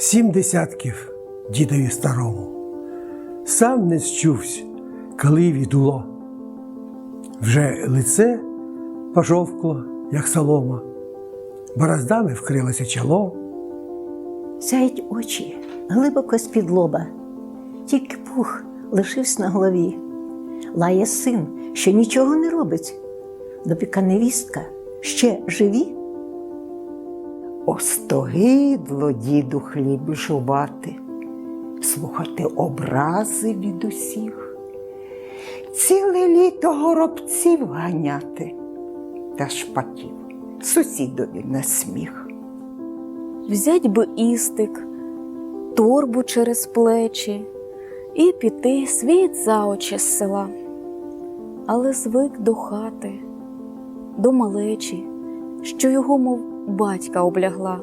сім десятків дідові старому. Сам не зчувсь, коли відуло. Вже лице пожовкло, як солома, бороздами вкрилося чоло. Сяють очі глибоко з-під лоба, тільки пух лишився на голові. Лає син, що нічого не робить. Допіка невістка ще живі. Остогидло діду хліб жувати, слухати образи від усіх, ціле літо горобців ганяти та шпаків сусідові на сміх. Взять би істик, торбу через плечі і піти світ за очі з села. Але звик до хати, до малечі, що його, мов батька облягла.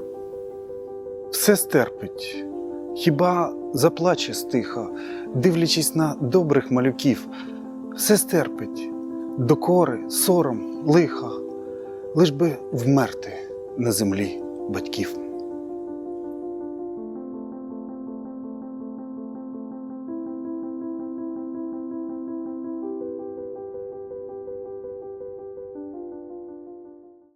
Все стерпить, хіба заплаче стиха, дивлячись на добрих малюків, все стерпить, докори, сором, лиха, лиш би вмерти на землі батьків.